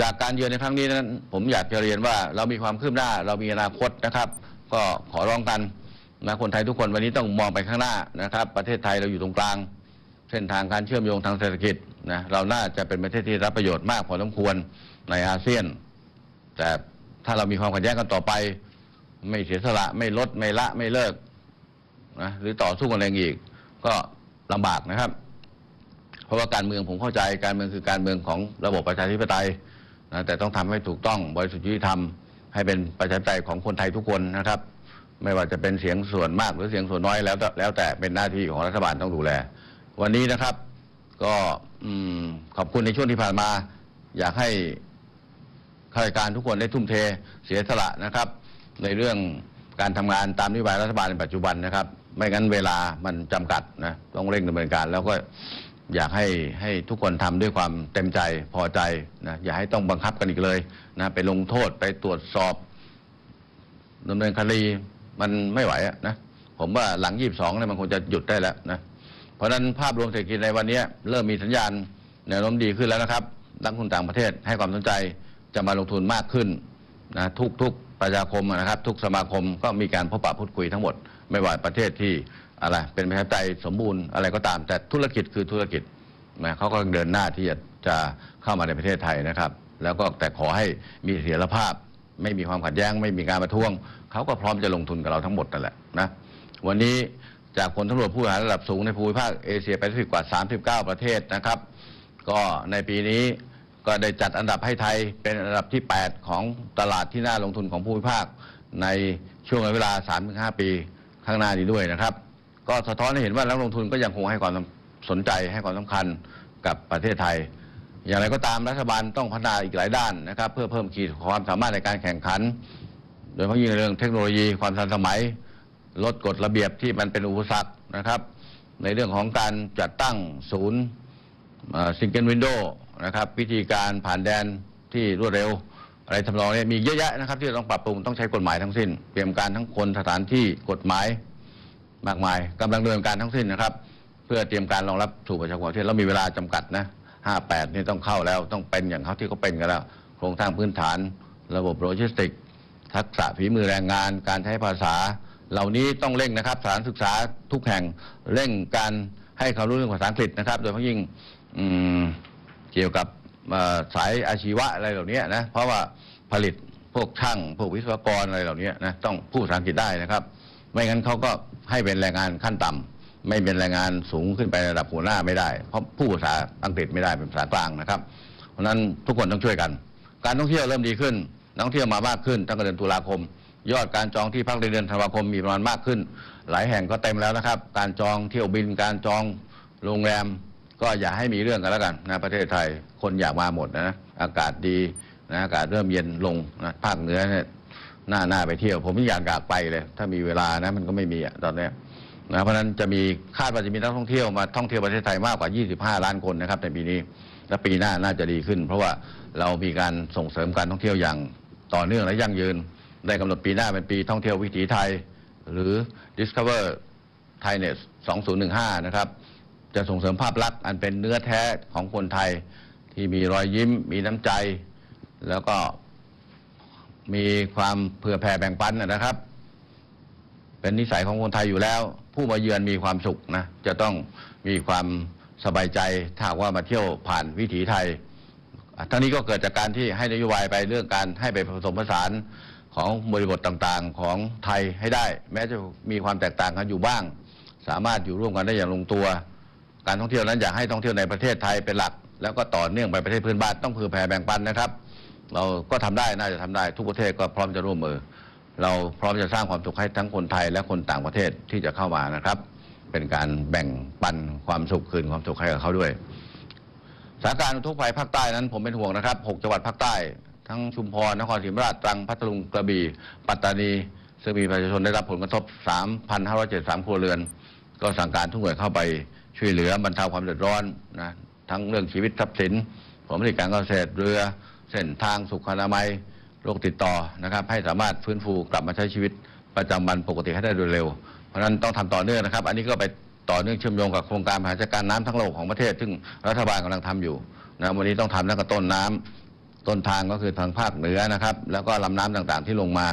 จากการเยือนในครั้งนี้นั้น ผมอยากจะเรียนว่าเรามีความคืบหน้า เรามีอนาคตนะครับ ก็ขอร้องกันนะคนไทยทุกคนวันนี้ต้องมองไปข้างหน้านะครับ ประเทศไทยเราอยู่ตรงกลาง เส้นทางการเชื่อมโยงทางเศรษฐกิจนะเราน่าจะเป็นประเทศที่รับประโยชน์มากพอสมควรในอาเซียน แต่ถ้าเรามีความขัดแย้งกันต่อไป ไม่เสียสละไม่ลดไม่ละไม่เลิกนะหรือต่อสู้กันเองอีก ก็ลำบากนะครับ เพราะว่าการเมืองผมเข้าใจการเมืองคือการเมืองของระบบประชาธิปไตย นะแต่ต้องทำให้ถูกต้องบริสุทธิ์ยุติธรรมให้เป็นประชาธิปไตยของคนไทยทุกคนนะครับ ไม่ว่าจะเป็นเสียงส่วนมากหรือเสียงส่วนน้อยแล้วแต่แล้วแต่เป็นหน้าที่ของรัฐบาลต้องดูแล วันนี้นะครับก็อืมขอบคุณในช่วงที่ผ่านมา อยากให้ข้าราชการทุกคนได้ทุ่มเทเสียสละนะครับ ในเรื่องการทำงานตามนโยบายรัฐบาลในปัจจุบันนะครับ ไม่งั้นเวลามันจำกัดนะต้องเร่งดำเนินการแล้วก็ อยากให้ให้ทุกคนทำด้วยความเต็มใจพอใจนะอย่าให้ต้องบังคับกันอีกเลยนะไปลงโทษไปตรวจสอบดำเนินคดีมันไม่ไหวอะนะผมว่าหลัง22เนี่ยมันคงจะหยุดได้แล้วนะเพราะฉะนั้นภาพรวมเศรษฐกิจในวันนี้เริ่มมีสัญญาณแนวโน้มดีขึ้นแล้วนะครับนักลงทุนต่างประเทศให้ความสนใจจะมาลงทุนมากขึ้นนะทุกทุกประชาคมนะครับ ทุกสมาคมก็มีการพบปะพูดคุยทั้งหมด ไม่ว่าประเทศที่อะไรเป็นประชาธิปไตยสมบูรณ์อะไรก็ตาม แต่ธุรกิจคือธุรกิจนะเขาก็เดินหน้าที่จะจะเข้ามาในประเทศไทยนะครับ แล้วก็แต่ขอให้มีเสถียรภาพ ไม่มีความขัดแย้ง ไม่มีการประท้วงเขาก็พร้อมจะลงทุนกับเราทั้งหมดนั่นแหละนะวันนี้จากผลสำรวจผู้บริหารระดับสูงในภูมิภาคเอเชียแปซิฟิกกว่า 39 ประเทศนะครับ ก็ในปีนี้ก็ได้จัดอันดับให้ไทยเป็นอันดับที่ 8 ของตลาดที่น่าลงทุนของภูมิภาคในช่วงเวลา 3-5 ปี ข้างหน้านี้ด้วยนะครับ ก็สะท้อนให้เห็นว่านักลงทุนก็ยังคงให้ความสนใจให้ความสำคัญกับประเทศไทย อย่างไรก็ตามรัฐบาลต้องพัฒนาอีกหลายด้านนะครับ เพื่อเพิ่มขีดความสามารถในการแข่งขัน โดยเฉพาะยิ่งในเรื่องเทคโนโลยีความทันสมัย ลดกฎระเบียบที่มันเป็นอุปสรรคนะครับ ในเรื่องของการจัดตั้งศูนย์ซิงเกิลวินโดนะครับวิธีการผ่านแดนที่รวดเร็ว อะไรทำนองนี้มีเยอะแยะนะครับ ที่เราต้องปรับปรุงต้องใช้กฎหมายทั้งสิ้น เตรียมการทั้งคนสถานที่กฎหมายมากมายกำลังดำเนินการทั้งสิ้นนะครับ เพื่อเตรียมการรองรับสู่ประชาชนประเทศแล้วมีเวลาจำกัดนะ58นี่ต้องเข้าแล้วต้องเป็นอย่างเขาที่เขาเป็นกันแล้ว โครงสร้างพื้นฐาน ระบบโลจิสติก ทักษะฝีมือแรงงาน การใช้ภาษา เหล่านี้ต้องเร่งนะครับสถานศึกษาทุกแห่งเร่งการให้ควารู้เรื่องภาษาอังกฤษนะครับ โดยเฉพาะยิ่งเกี่ยวกับ สายอาชีวะอะไรเหล่านี้นะเพราะว่าผลิตพวกช่างพวกวิศวกรอะไรเหล่านี้นะต้องพูดภาษาอังกฤษได้นะครับ ไม่งั้นเขาก็ให้เป็นแรงงานขั้นต่ำไม่เป็นแรงงานสูงขึ้นไประดับหัวหน้าไม่ได้ เพราะผู้ภาษาอังกฤษไม่ได้เป็นภาษากลางนะครับ เพราะฉะนั้นทุกคนต้องช่วยกัน การท่องเที่ยวเริ่มดีขึ้นนักท่องเที่ยวมามากขึ้นตั้งแต่เดือนตุลาคม ยอดการจองที่พักในเดือนธันวาคมมีประมาณมากขึ้น หลายแห่งก็เต็มแล้วนะครับ การจองเที่ยวบินการจองโรงแรม ก็อย่าให้มีเรื่องกันแล้วกันนะประเทศไทยคนอยากมาหมดนะอากาศดีนะอากาศเริ่มเย็นลงนะภาคเหนือเนี่ยน่าหน่าไปเที่ยว ผมไม่อยากอยากไปเลย ถ้ามีเวลานะมันก็ไม่มีอะตอนนี้นะเพราะฉะนั้นจะมีคาดว่าจะมีนักท่องเที่ยวมาท่องเที่ยวประเทศไทยมากกว่า 25 ล้านคนนะครับในปีนี้และปีหน้าน่าจะดีขึ้น เพราะว่าเรามีการส่งเสริมการท่องเที่ยวอย่างต่อเนื่องและยั่งยืน ได้กำหนดปีหน้าเป็นปีท่องเที่ยววิถีไทย หรือ Discover Thailand 2015 นะครับ จะส่งเสริมภาพลักษณ์อันเป็นเนื้อแท้ของคนไทยที่มีรอยยิ้ม มีน้ำใจ แล้วก็มีความเผื่อแผ่แบ่งปันนะครับ เป็นนิสัยของคนไทยอยู่แล้ว ผู้มาเยือนมีความสุขนะจะต้องมีความสบายใจถ้าว่ามาเที่ยวผ่านวิถีไทยทั้งนี้ก็เกิดจากการที่ให้นโยบายไปเรื่องการให้ไปผสมผสานของบริบทต่างๆของไทยให้ได้ แม้จะมีความแตกต่างกันอยู่บ้าง สามารถอยู่ร่วมกันได้อย่างลงตัว การท่องเที่ยวนั้นอยากให้ท่องเที่ยวในประเทศไทยเป็นหลัก แล้วก็ต่อเนื่องไปประเทศเพื่อนบ้านต้องคือแผ่แบ่งปันนะครับ เราก็ทำได้น่าจะทำได้ทุกประเทศก็พร้อมจะร่วมมือ เราพร้อมจะสร้างความสุขให้ทั้งคนไทยและคนต่างประเทศที่จะเข้ามานะครับ เป็นการแบ่งปันความสุขคืนความสุขให้กับเขาด้วยสถานการณ์อุกภัยภาคใต้นั้นผมเป็นห่วงนะครับ 6 จังหวัดภาคใต้ ทั้งชุมพร นครศรีธรรมราช ตรัง พัทลุง กระบี่ ปัตตานี ซึ่งมีประชาชนได้รับผลกระทบ 3,573 ครัวเรือน ก็สั่งการทุกหน่วยเข้าไป ช่วยเหลือบรรเทาความเดือดร้อนนะทั้งเรื่องชีวิตทรัพย์สินผลผลิตการเกษตรเรือเส้นทางสุขอนามัยโรคติดต่อนะครับ ให้สามารถฟื้นฟูกลับมาใช้ชีวิตประจำวันปกติให้ได้โดยเร็ว เพราะฉะนั้นต้องทำต่อเนื่องนะครับ อันนี้ก็ไปต่อเนื่องเชื่อมโยงกับโครงการบริหารจัดการน้ำทั้งโลกของประเทศ ซึ่งรัฐบาลกำลังทำอยู่นะวันนี้ต้องทำตั้งแต่ต้นน้ำต้นทางก็คือทางภาคเหนือนะครับ แล้วก็ลำน้ำต่างๆที่ลงมา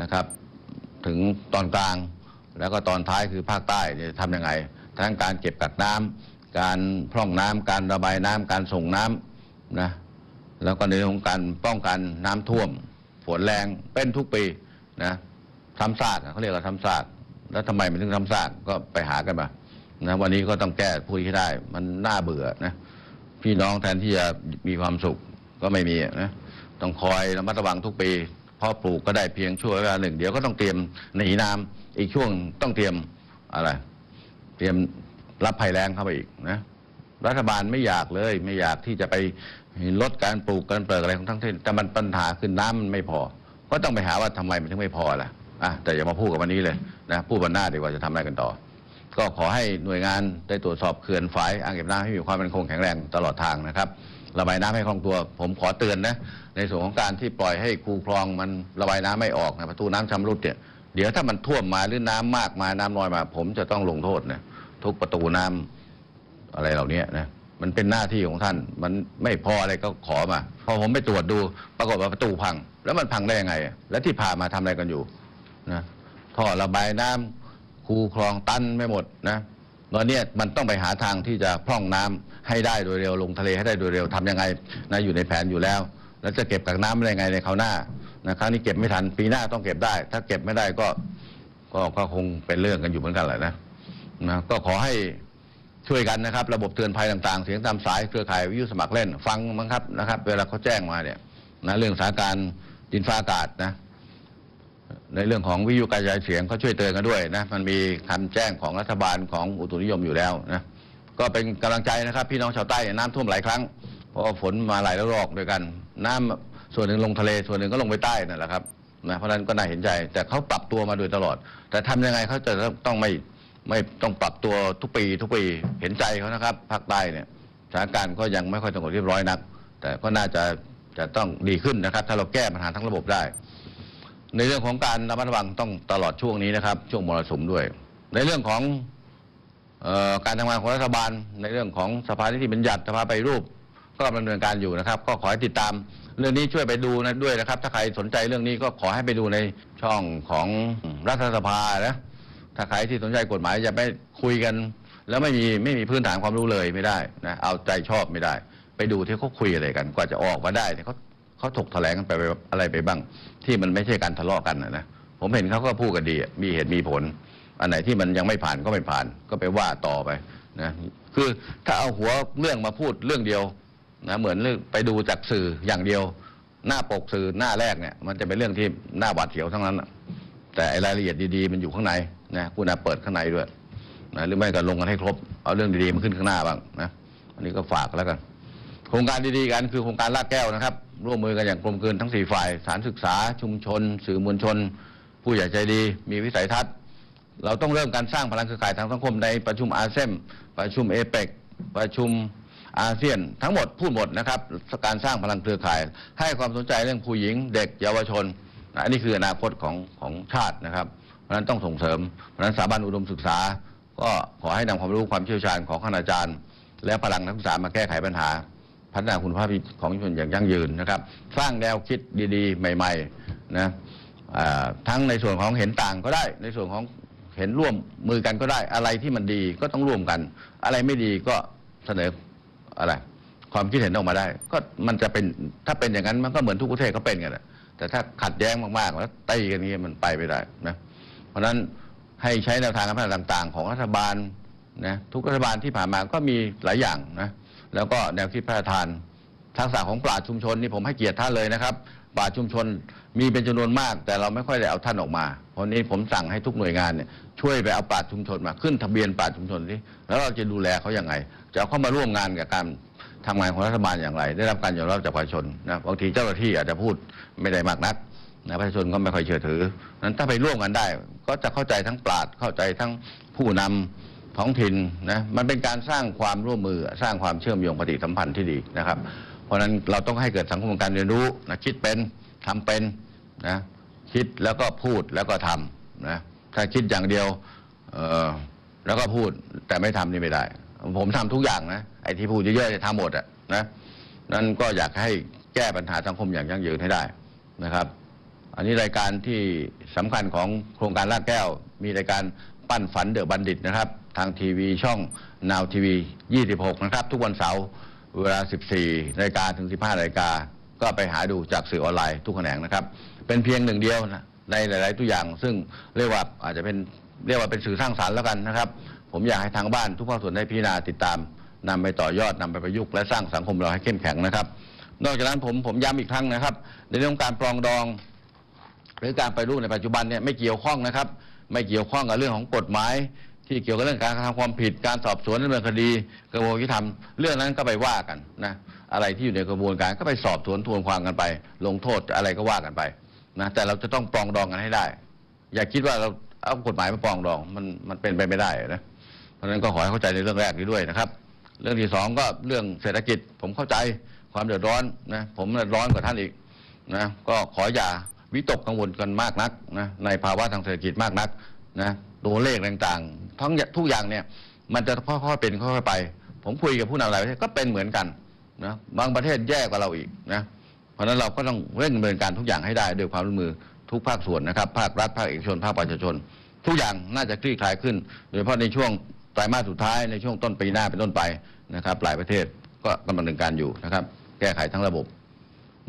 นะครับ ถึงตอนกลาง แล้วก็ตอนท้ายคือภาคใต้จะทำยังไง ทั้งการเก็บกักน้ำการพร่องน้ำการระบายน้ำการส่งน้ำนะแล้วก็ในเรื่องของการป้องกันน้ำท่วมฝนแรงเป็นทุกปีนะทำซากอะเขาเรียกว่าทำซากแล้วทำไมมันถึงทำซากก็ไปหากันมานะวันนี้ก็ต้องแก้พูดให้ได้ มันน่าเบื่อนะพี่น้องแทนที่จะมีความสุขก็ไม่มีนะต้องคอยระมัดระวังทุกปีพราะปลูกก็ได้เพียงช่วงเวลาหนึ่ง เดี๋ยวก็ต้องเตรียมหนีน้ำอีกช่วงต้องเตรียมอะไร รียมรับภัยแรงเข้าไปอีกนะรัฐบาลไม่อยากเลย ไม่อยากที่จะไปลดการปลูกการเปิดอะไรของทั้งที่แต่มันปัญหาคือน้ำมันไม่พอ ก็ต้องไปหาว่าทำไมมันถึงไม่พอล่ะอะแต่อย่ามาพูดกับวันนี้เลยนะพูดวันหน้าดีกว่าจะทำอะไรกันต่อ ก็ขอให้หน่วยงานได้ตรวจสอบเขื่อนฝายอ่างเก็บน้ำให้มีความเป็นคงแข็งแรงตลอดทางนะครับระบายน้ำให้คล่องตัว ผมขอเตือนนะในส่วนของการที่ปล่อยให้คูคลองมันระบายน้ำไม่ออกนะประตูน้ำชำรุดเนี่ยเดี๋ยวถ้ามันท่วมมาหรือน้ำมากมาน้ำน้อยมา ผมจะต้องลงโทษนะ ทุกประตูน้ำอะไรเหล่านี้นะมันเป็นหน้าที่ของท่าน มันไม่พออะไรก็ขอมา พอผมไปตรวจดู ปรากฏว่าประตูพัง แล้วมันพังได้ยังไง แล้วที่ผ่านมาทำอะไรกันอยู่นะท่อระบายน้ำคูคลองตันไม่หมดนะตอนนี้มันต้องไปหาทางที่จะพร่องน้ำให้ได้โดยเร็วลงทะเลให้ได้โดยเร็วทำยังไงนะอยู่ในแผนอยู่แล้ว แล้วจะเก็บกักน้ำได้ยังไงในคราวหน้านะครั้งนี้เก็บไม่ทันปีหน้าต้องเก็บได้ ถ้าเก็บไม่ได้ก็ก็คงเป็นเรื่องกันอยู่เหมือนกันแหละนะ นะก็ขอให้ช่วยกันนะครับ ระบบเตือนภัยต่างๆ เสียงตามสายเครือข่ายวิทยุสมัครเล่น ฟังมั้งครับนะครับ เวลาเขาแจ้งมาเนี่ยนะเรื่องสถานการณ์ดินฟ้าอากาศนะในเรื่องของวิทยุกระจายเสียงเขาช่วยเตือนกันด้วยนะมันมีคำแจ้งของรัฐบาลของอุตุนิยมอยู่แล้วนะก็เป็นกำลังใจนะครับ พี่น้องชาวใต้น้ำท่วมหลายครั้งเพราะฝนมาหลายระลอกด้วยกัน น้ำส่วนหนึ่งลงทะเลส่วนหนึ่งก็ลงไปใต้นั่นแหละครับนะเพราะฉะนั้นก็น่าเห็นใจ แต่เขาปรับตัวมาโดยตลอด แต่ทำยังไงเขาจะต้องไม่ ไม่ต้องปรับตัวทุกปี ทุกปีเห็นใจเขานะครับภาคใต้เนี่ยสถานการณ์ก็ยังไม่ค่อยสงบเรียบร้อยนัก แต่ก็น่าจะจะต้องดีขึ้นนะครับ ถ้าเราแก้ปัญหาทั้งระบบได้ ในเรื่องของการระมัดระวังต้องตลอดช่วงนี้นะครับ ช่วงมรสุมด้วย ในเรื่องของออการทำงานของรัฐบาล ในเรื่องของสภานิติบัญญัติสภาไปรูป ก็ดำเนินการอยู่นะครับ ก็ขอให้ติดตามเรื่องนี้ช่วยไปดูนะด้วยนะครับ ถ้าใครสนใจเรื่องนี้ก็ขอให้ไปดูในช่องของรัฐสภานะ ถ้าใครที่สนใจกฎหมายจะไม่คุยกัน แล้วไม่มีไม่มีพื้นฐานความรู้เลยไม่ได้นะเอาใจชอบไม่ได้ ไปดูที่เขาคุยอะไรกัน กว่าจะออกมาได้เนี่ยเขาเขาถกแถลงกันไปอะไรไปบ้าง ที่มันไม่ใช่การทะเลาะกันนะผมเห็นเขาก็พูดกันดีมีเหตุมีผล อันไหนที่มันยังไม่ผ่านก็ไม่ผ่าน ก็ไปว่าต่อไปนะคือถ้าเอาหัวเรื่องมาพูดเรื่องเดียวนะเหมือนไปดูจากสื่ออย่างเดียว หน้าปกสื่อหน้าแรกเนี่ย มันจะเป็นเรื่องที่หน้าหวาดเสียวทั้งนั้นแต่รายละเอียดดีๆ มันอยู่ข้างใน นะคุณอาเปิดข้างในด้วยนะหรือไม่ก็ลงกันให้ครบ เอาเรื่องดีๆมาขึ้นข้างหน้าบ้างนะอันนี้ก็ฝากแล้วกัน โครงการดีๆกันคือโครงการลาดแก้วนะครับ ร่วมมือกันอย่างกลมกลืนทั้งสี่ฝ่ายสารศึกษา ชุมชน สื่อมวลชน ผู้ใหญ่ใจดี มีวิสัยทัศน์ เราต้องเริ่มการสร้างพลังเครือข่ายทางสังคมในประชุมอาเซียนประชุมเอเปกประชุมอาเซียนทั้งหมดพูดหมดนะครับการสร้างพลังเครือข่าย ให้ความสนใจเรื่องผู้หญิงเด็กเยาวชน อันนี้คืออนาคตของของชาตินะครับ ราะนั้นต้องส่งเสริม เพราะนั้นสถาบันอุดมศึกษา ก็ขอให้นำความรู้ความเชี่ยวชาญของคณาจารย์ และพลังนักศึกษามาแก้ไขปัญหา พัฒนาคุณภาพของชุมชนอย่างยั่งยืนนะครับ สร้างแนวคิดดีๆ ใหม่ๆนะทั้งในส่วนของเห็นต่างก็ได้ ในส่วนของเห็นร่วมมือกันก็ได้ อะไรที่มันดีก็ต้องร่วมกัน อะไรไม่ดีก็เสนออะไรความคิดเห็นออกมาได้ ก็มันจะเป็นถ้าเป็นอย่างนั้นมันก็เหมือนทุกประเทศเขาเป็นกันแหละแต่ถ้าขัดแย้งมากๆแล้วตีกันนี้มันไปไม่ได้นะ เพราะนั้นให้ใช้แนวทางการพัฒนาต่าง ๆ ของรัฐบาลนะทุกรัฐบาลที่ผ่านมาก็มีหลายอย่างนะแล้วก็แนวคิดพระราชทานทักษะของปราชญ์ชุมชนนี่ผมให้เกียรติท่านเลยนะครับปราชญ์ชุมชนมีเป็นจำนวนมาก แต่เราไม่ค่อยได้เอาท่านออกมาเพราะนี้ผมสั่งให้ทุกหน่วยงานเนี่ยช่วยไปเอาปราชญ์ชุมชนมาขึ้นทะเบียนปราชญ์ชุมชนที่แล้วเราจะดูแลเขาอย่างไง จะเอาเข้ามาร่วมงานกับการทำงานของรัฐบาลอย่างไร ได้รับการยอมรับจากประชาชนนะบางทีเจ้าหน้าที่อาจจะพูดไม่ได้มากนัก ประชาชนก็ไม่ค่อยเชื่อถือนั้นถ้าไปร่วมกันได้ ก็จะเข้าใจทั้งปราชญ์เข้าใจทั้งผู้นำท้องถิ่นนะมันเป็นการสร้างความร่วมมือสร้างความเชื่อมโยงปฏิสัมพันธ์ที่ดีนะครับ เพราะฉะนั้นเราต้องให้เกิดสังคมการเรียนรู้นะคิดเป็นทำเป็นนะคิดแล้วก็พูดแล้วก็ทำนะถ้าคิดอย่างเดียวเออแล้วก็พูดแต่ไม่ทำนี่ไม่ได้ ผมทำทุกอย่างนะไอ้ที่พูดเยอะๆจะทำหมดอะนะนั้นก็อยากให้แก้ปัญหาสังคมอย่างยั่งยืนให้ได้นะครับ อันนี้รายการที่สำคัญของโครงการลาดแก้ว มีรายการปั้นฝันเดอะบัณฑิตนะครับ ทางทีวีช่องนาวทีวี 26 นะครับ ทุกวันเสาร์เวลา 14นาฬิกาถึง 15นาฬิกาก็ไปหาดูจากสื่อออนไลน์ทุกแขนงนะครับ เป็นเพียงหนึ่งเดียวนะในหลาย ๆ ตัวอย่าง ซึ่งเรียกว่าอาจจะเป็นเรียกว่าเป็นสื่อสร้างสารรค์แล้วกันนะครับ ผมอยากให้ทางบ้านทุกภาคส่วนได้พิจารณาติดตามนำไปต่อยอดนำไปประยุกต์และสร้างสังคมเราให้เข้มแข็งนะครับ นอกจากนั้นผมผมย้ำอีกครั้งนะครับ ในเรื่องของการปรองดอง หรือการไปรูปในปัจจุบันเนี่ยไม่เกี่ยวข้องนะครับ ไม่เกี่ยวข้องกับเรื่องของกฎหมาย ที่เกี่ยวกับเรื่องการกระทำความผิดการสอบสวนดำเนินคดีกระบวนการยุติธรรมเรื่องนั้นก็ไปว่ากันนะอะไรที่อยู่ในกระบวนการก็ไปสอบสวนทวนความกันไป ลงโทษอะไรก็ว่ากันไปนะแต่เราจะต้องปรองดองกันให้ได้ อย่าคิดว่าเราเอากฎหมายมาปรองดองมันมันเป็นไปไม่ได้นะเพราะฉะนั้นก็ขอให้เข้าใจในเรื่องแรกนี้ด้วยนะครับ เรื่องที่สองก็เรื่องเศรษฐกิจผมเข้าใจความเดือดร้อนนะผมเดือดร้อนกว่าท่านอีกนะก็ขออย่า วิตกกังวลกันมากนักนะในภาวะทางเศรษฐกิจมากนักนะตัวเลขต่างๆ ทั้งทุกอย่างเนี่ยมันจะค่อยๆเป็นค่อยๆไป ผมคุยกับผู้นำหลายประเทศก็เป็นเหมือนกันนะบางประเทศแย่กว่าเราอีกนะเพราะนั้นเราก็ต้องเร่งดำเนินการทุกอย่างให้ได้ด้วยความร่วมมือทุกภาคส่วนนะครับ ภาครัฐภาคเอกชนภาคประชาชน ทุกอย่างน่าจะคลี่คลายขึ้นโดยเฉพาะในช่วงไตรมาสสุดท้ายในช่วงต้นปีหน้าเป็นต้นไปนะครับ หลายประเทศก็กำลังดำเนินการอยู่นะครับ แก้ไขทั้งระบบ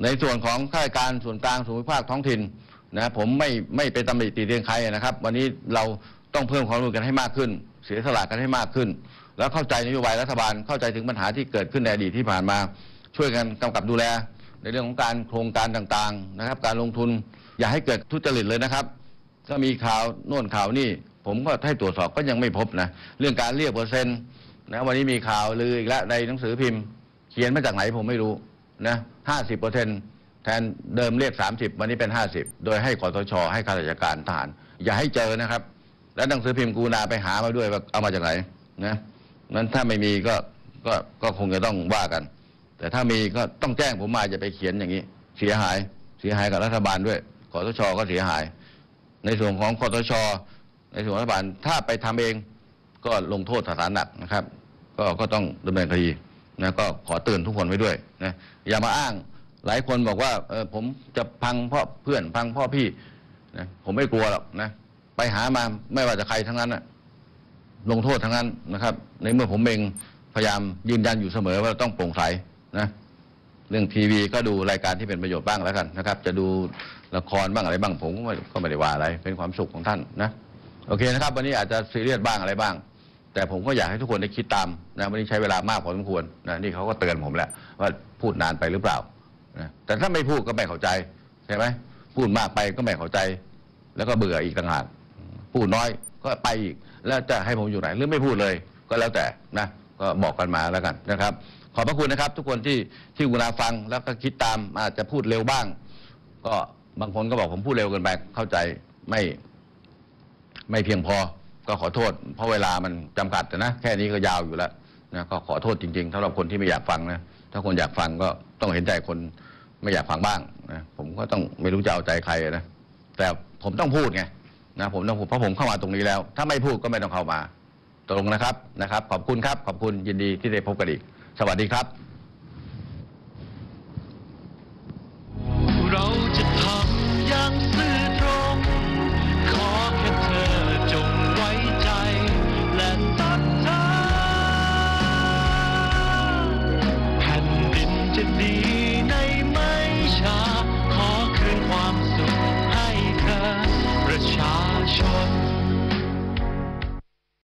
ในส่วนของข้าราชการส่วนกลางส่วนภูมิภาคท้องถิ่นนะผมไม่ไม่เป็นตำหนิตีเตียนใครนะครับ วันนี้เราต้องเพิ่มความร่วมกันให้มากขึ้น เสียสละกันให้มากขึ้น แล้วเข้าใจนโยบายรัฐบาลเข้าใจถึงปัญหาที่เกิดขึ้นในอดีตที่ผ่านมา ช่วยกันกำกับดูแล ในเรื่องของการโครงการต่างๆนะครับ การลงทุนอย่าให้เกิดทุจริตเลยนะครับถ้ามีข่าวโน่นข่าวนี่ ผมก็ให้ตรวจสอบก็ยังไม่พบนะเรื่องการเรียกเปอร์เซ็นต์นะวันนี้มีข่าวลืออีกแล้วในหนังสือพิมพ์ เขียนมาจากไหนผมไม่รู้ นะห้าสิบเปอร์เซ็นแทนเดิมเรียกสามสิบวันนี้เป็นห้าสิบโดยให้กสช ให้ข้าราชการทหาร อย่าให้เจอนะครับ แล้วหนังสือพิมพ์กรุณาไปหามาด้วยว่าเอามาจากไหนนะนั้นถ้าไม่มีก็ก็ก็คงจะต้องว่ากัน แต่ถ้ามีก็ต้องแจ้งผมมาจะไปเขียนอย่างนี้ เสียหายเสียหายกับรัฐบาลด้วยกสชก็เสียหาย ในส่วนของคอตชในส่วนรัฐบาลถ้าไปทำเองก็ลงโทษสถานหนักนะครับ ก็ก็ต้องดำเนินคดี นะก็ขอเตือนทุกคนไว้ด้วยนะอย่ามาอ้างหลายคนบอกว่าเออผมจะพังเพ่อเพื่อนพังพ่อพี่นะผมไม่กลัวหรอกนะไปหามาไม่ว่าจะใครทั้งนั้นนะลงโทษทั้งนั้นนะครับ ในเมื่อผมเองพยายามยืนยันอยู่เสมอว่าต้องโปร่งใสนะเรื่องทีวีก็ดูรายการที่เป็นประโยชน์บ้างแล้วกันนะครับ จะดูละครบ้างอะไรบ้างผมก็ไม่ก็ไม่ได้ว่าอะไรเป็นความสุขของท่านนะโอเคนะครับ วันนี้อาจจะซีเรียสบ้างอะไรบ้าง แต่ผมก็อยากให้ทุกคนได้คิดตามนะวันนี้ใช้เวลามากพอสมควรนะนี่เขาก็เตือนผมแล้วว่าพูดนานไปหรือเปล่านะแต่ถ้าไม่พูดก็ไม่เข้าใจใช่ไหมพูดมากไปก็ไม่เข้าใจ แล้วก็เบื่ออีกต่างหากพูดน้อยก็ไปอีก แล้วจะให้ผมอยู่ไหนหรือไม่พูดเลย ก็แล้วแต่นะก็บอกกันมาแล้วกันนะครับ ขอบพระคุณนะครับ ทุกคนที่ที่กุณาฟังแล้วก็คิดตามอาจจะพูดเร็วบ้าง ก็บางคนก็บอกผมพูดเร็วเกินไปเข้าใจไม่ไม่เพียงพอ ก็ขอโทษ เพราะเวลามันจำกัดนะแค่นี้ก็ยาวอยู่แล้วนะก็ขอโทษจริงๆสำหรับคนที่ไม่อยากฟังนะถ้าคนอยากฟังก็ต้องเห็นใจคนไม่อยากฟังบ้างนะผมก็ต้องไม่รู้จะเอาใจใครนะแต่ผมต้องพูดไงนะผมต้องพูดเพราะผมเข้ามาตรงนี้แล้ว ถ้าไม่พูดก็ไม่ต้องเข้ามาตรงนะครับนะครับ ขอบคุณครับขอบคุณยินดีที่ได้พบกันอีก สวัสดีครับ